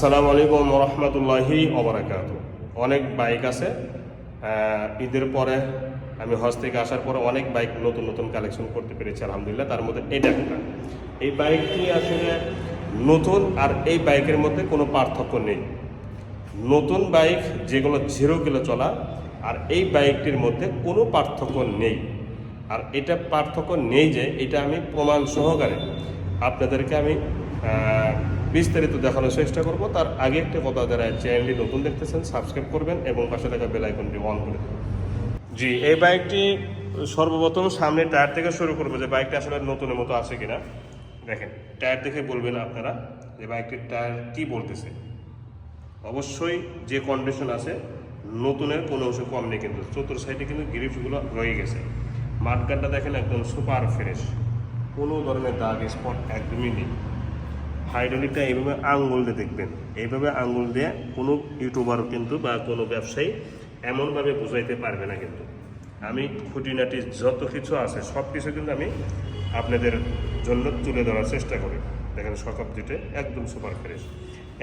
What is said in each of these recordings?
আসসালামু আলাইকুম রহমতুল্লাহি অবরাকাত অনেক বাইক আছে ঈদের পরে আমি হজ থেকে আসার পরে অনেক বাইক নতুন নতুন কালেকশন করতে পেরেছি, আলহামদুলিল্লাহ, তার মধ্যে এটা একটা। এই বাইকটি আসলে নতুন আর এই বাইকের মধ্যে কোনো পার্থক্য নেই। নতুন বাইক যেগুলো জিরো কিলো চলা, আর এই বাইকটির মধ্যে কোনো পার্থক্য নেই। আর এটা পার্থক্য নেই যে, এটা আমি প্রমাণ সহকারে আপনাদেরকে আমি বিস্তারিত দেখানোর চেষ্টা করব। তার আগে একটা কথা যারা চ্যানেলটি নতুন দেখতেছেন সাবস্ক্রাইব করবেন এবং পাশে থাকা বেল আইকনটি অন করে দেবেন। জি, এই বাইকটি সর্বপ্রথম সামনে টায়ার থেকে শুরু করব যে বাইকটা আসলে নতুনের মতো আছে কিনা। দেখেন টায়ার দেখে বলবেন আপনারা যে বাইকটির টায়ার কি বলতেছে। অবশ্যই যে কন্ডিশন আছে, নতুনের কোনো অংশ কম নেই কিন্তু। চতুর সাইডে কিন্তু গ্রিপসগুলো রয়ে গেছে। মাঠগানটা দেখেন একদম সুপার ফ্রেশ কোনো ধরনের দাগ স্পট একদমই নেই। হাইড্রোলিকটা এইভাবে আঙ্গুল দিয়ে দেখবেন। এইভাবে আঙ্গুল দিয়ে কোনো ইউটিউবারও কিন্তু বা কোনো ব্যবসায়ী এমনভাবে বুঝাইতে পারবে না কিন্তু। আমি খুঁটিনাটি যত কিছু আছে, সব কিছু কিন্তু আমি আপনাদের জন্য তুলে ধরার চেষ্টা করি। দেখেন শতাব্দীতে একদম সুপার ফ্রেশ।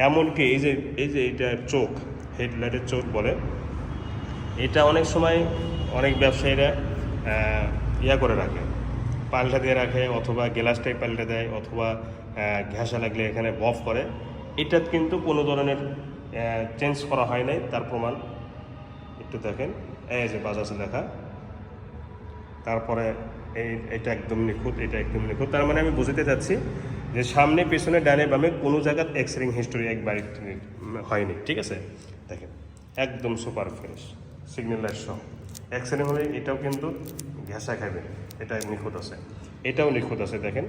এমনকি এই যে এই যে এইটা চোখ, হেডলাইটের চোখ বলে, এটা অনেক সময় অনেক ব্যবসায়ীরা ইয়া করে রাখে। পাল্টা দিয়ে রাখে অথবা গ্লাসটাই পাল্টে দেয় অথবা ঘেঁষা লাগলে এখানে বফ করে। এটা কিন্তু কোনো ধরনের চেঞ্জ করা হয় নাই, তার প্রমাণ একটু দেখেন। এই যে বাজাজ লেখা। তারপরে এই, এটা একদম নিখুঁত, এটা একদম নিখুঁত। তার মানে আমি বুঝতে চাচ্ছি যে সামনে, পেছনে, ডানে, বামে কোনো জায়গায় এক্সরিং হিস্টোরি একবার হয়নি, ঠিক আছে? দেখেন, একদম সুপার ফ্রেশ সিগন্যাল লাইট সহ। এক্সরিং হলে এটাও কিন্তু ঘেঁষা খাবে এটা নিখুঁত আছে। এটাও নিখুঁত আছে, দেখেন।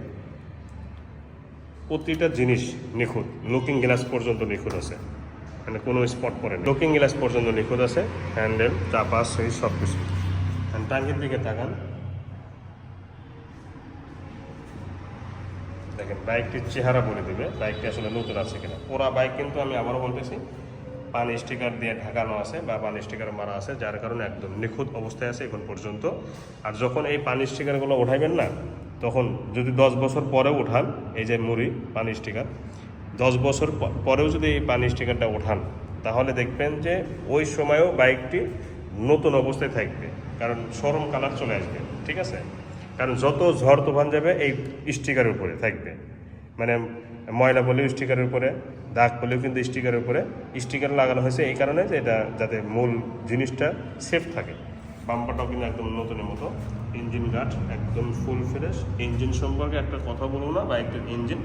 প্রতিটা জিনিস নিখুঁত লুকিং গ্লাস পর্যন্ত নিখুঁত আছে। মানে কোনো স্পট পড়ে না লুকিং গ্লাস পর্যন্ত নিখুঁত আছে হ্যান্ডেল চাপা সুইচ সব কিছু টাঙ্গির দিকে তাকান। দেখেন বাইকটির চেহারা বলে দেবে বাইকটি আসলে নতুন আছে কিনা। পুরা বাইক কিন্তু আমি আবারও বলতেছি পানি স্টিকার দিয়ে ঢাকানো আছে বা পানি স্টিকার মারা আছে, যার কারণে একদম নিখুঁত অবস্থায় আছে এখন পর্যন্ত। আর যখন এই পানি স্টিকারগুলো উঠাইবেন না, তখন যদি দশ বছর পরেও উঠান, এই যে মুড়ি, পানি স্টিকার, দশ বছর পরেও যদি এই পানি স্টিকারটা উঠান, তাহলে দেখবেন যে ওই সময়ও বাইকটি নতুন অবস্থায় থাকবে, কারণ সরম কালার চলে আসবে, ঠিক আছে? কারণ যত ঝড় তুফান যাবে, এই স্টিকারের উপরে থাকবে। ময়লা বলেও স্টিকারের উপরে, দাগ বলেও কিন্তু স্টিকারের উপরে। স্টিকার লাগানো হয়েছে এই কারণে যে এটা যাতে মূল জিনিসটা সেফ থাকে। বাম্পারটাও কিন্তু একদম নতুনের মতো। ইঞ্জিন গার্ড একদম ফুল ফ্রেশ ইঞ্জিন সম্পর্কে একটা কথা বলব না, বা একটা ইঞ্জিন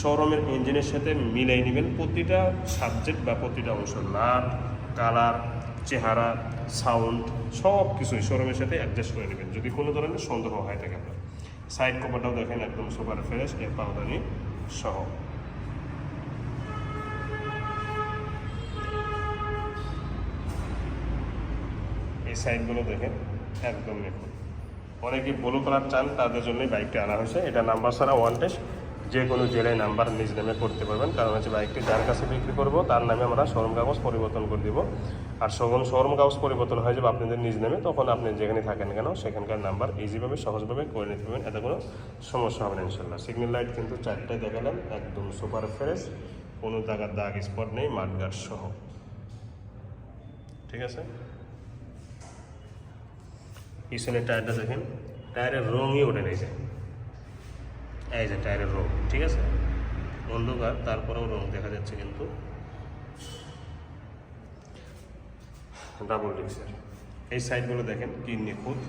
শোরুমের ইঞ্জিনের সাথে মিলাই নেবেন প্রতিটা সাবজেক্ট বা প্রতিটা অংশ। নাট কালার চেহারা সাউন্ড সব কিছুই শোরুমের সাথে অ্যাডজাস্ট করে নেবেন। যদি কোনো ধরনের সন্দেহ হয় থাকে আপনার। সাইড কভারটাও দেখেন, একদম সুপার ফ্রেশ এর পাউডারি সহ এই সাইডগুলো দেখেন একদম দেখুন অনেকে ব্লু কালার চান তাদের জন্যই বাইকটা আনা হয়েছে। এটা নাম্বার ছাড়া ওয়ান টেস্ট যে কোনো জেলায় নাম্বার নিজ নামে করতে পারবেন। কারণ হচ্ছে বাইকটি যার কাছে বিক্রি করব, তার নামে আমরা শোরুম কাগজ পরিবর্তন করে দিব। আর যখন শোরুম কাগজ পরিবর্তন হয়ে যাবে আপনাদের নিজ নামে, তখন আপনি যেখানে থাকেন কেন, সেখানকার নাম্বার ইজিভাবে সহজভাবে করে নিতে পারবেন। এতে কোনো সমস্যা হবে না ইনশাল্লাহ সিগন্যাল লাইট কিন্তু চারটায় দেখালাম একদম সুপার ফ্রেশ, কোনো জায়গার দাগ স্পট নেই মাঠগার্ড সহ। ঠিক আছে? পিছনের টায়ারটা দেখেন, টায়ারের রঙই ওঠে যে। এই যে টায়ারের রং, ঠিক আছে? অন্ধকার, তারপরেও রং দেখা যাচ্ছে কিন্তু। ডাবল ডিক্সের এই সাইডগুলো দেখেন, কি নিখুঁত।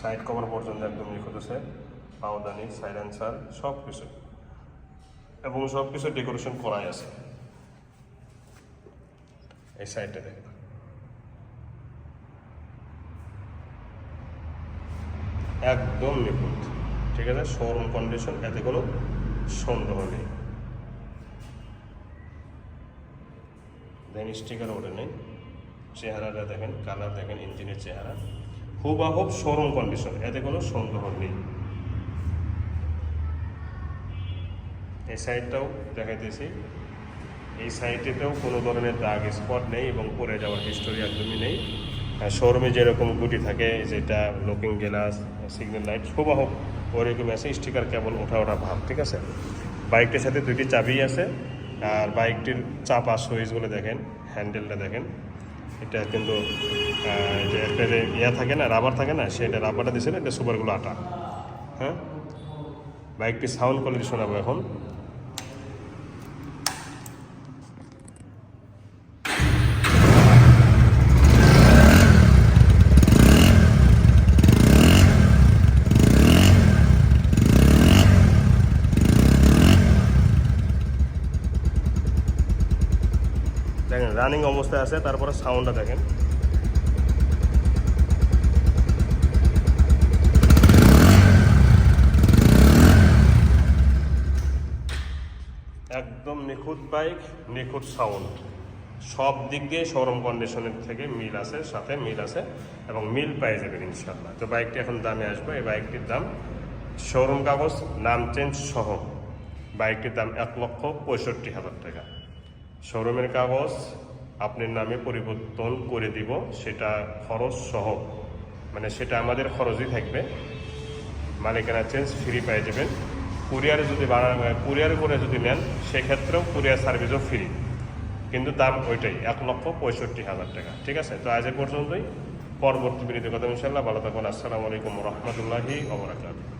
সাইড কভার পর্যন্ত একদম নিখুঁত আছে। পাওদানি সাইলেন্সার সব কিছু এবং সব কিছু ডেকোরেশন করাই আছে। এই সাইডটা দেখেন। একদম নিখুঁত। ঠিক আছে? শোরুম কন্ডিশন এতে কোনো সন্দেহ নেই। দেখেন স্টিকার ওঠে নেই। চেহারাটা দেখেন কালার দেখেন ইঞ্জিনের চেহারা। হুবাহুব শোরুম কন্ডিশন এতে কোনো সন্দেহ নেই। এই সাইডটাও দেখাইতেছি। এই সাইডেতেও কোনো ধরনের দাগ স্পট নেই এবং পরে যাওয়ার হিস্টোরি একদমই নেই। শোরুমে যেরকম গুটি থাকে, যেটা লুকিং গ্লাস সিগন্যাল লাইট হুবাহু ওরকমই আছে স্টিকার কেবল ওঠা ওঠা ভাব, ঠিক আছে? বাইকটির সাথে দুইটি চাবি আছে, আর বাইকটির চাপা সুইচগুলো দেখেন হ্যান্ডেলটা দেখেন। এটা কিন্তু যে একটা যে ইয়া থাকে না রাবার থাকে না, সেটা রাবারটা দিছে না, এটা সুপারগুলো আটা হ্যাঁ? বাইকটি সাউন্ড কোয়ালিটি শোনাবো এখন দেখেন রানিং অবস্থায় আছে, তারপরে সাউন্ডটা দেখেন। একদম নিখুঁত বাইক নিখুঁত সাউন্ড সব দিক দিয়ে শোরুম কন্ডিশনের থেকে মিল আছে, সাথে মিল আছে, এবং মিল পেয়ে যাবেন ইনশাল্লাহ তো বাইকটি এখন দামে আসবে, এই বাইকটির দাম শোরুম কাগজ, নাম চেঞ্জ সহ। বাইকটির দাম এক লক্ষ পঁয়ষট্টি হাজার টাকা। শোরুমের কাগজ আপনার নামে পরিবর্তন করে দিব, সেটা খরচ সহ। মানে সেটা আমাদের খরচই থাকবে। মালিকানা চেঞ্জ ফ্রি পেয়ে যাবেন। কুরিয়ারে যদি কুরিয়ারে করে যদি নেন, সেক্ষেত্রেও কুরিয়ার সার্ভিসও ফ্রি কিন্তু দাম ওইটাই, এক লক্ষ পঁয়ষট্টি হাজার টাকা। ঠিক আছে? তো আজ পর্যন্তই। পরবর্তী বিরতি কথা ইনশাল্লাহ ভালো থাকুন। আসসালামু আলাইকুম রহমতুল্লাহি ওবরাকাতুহ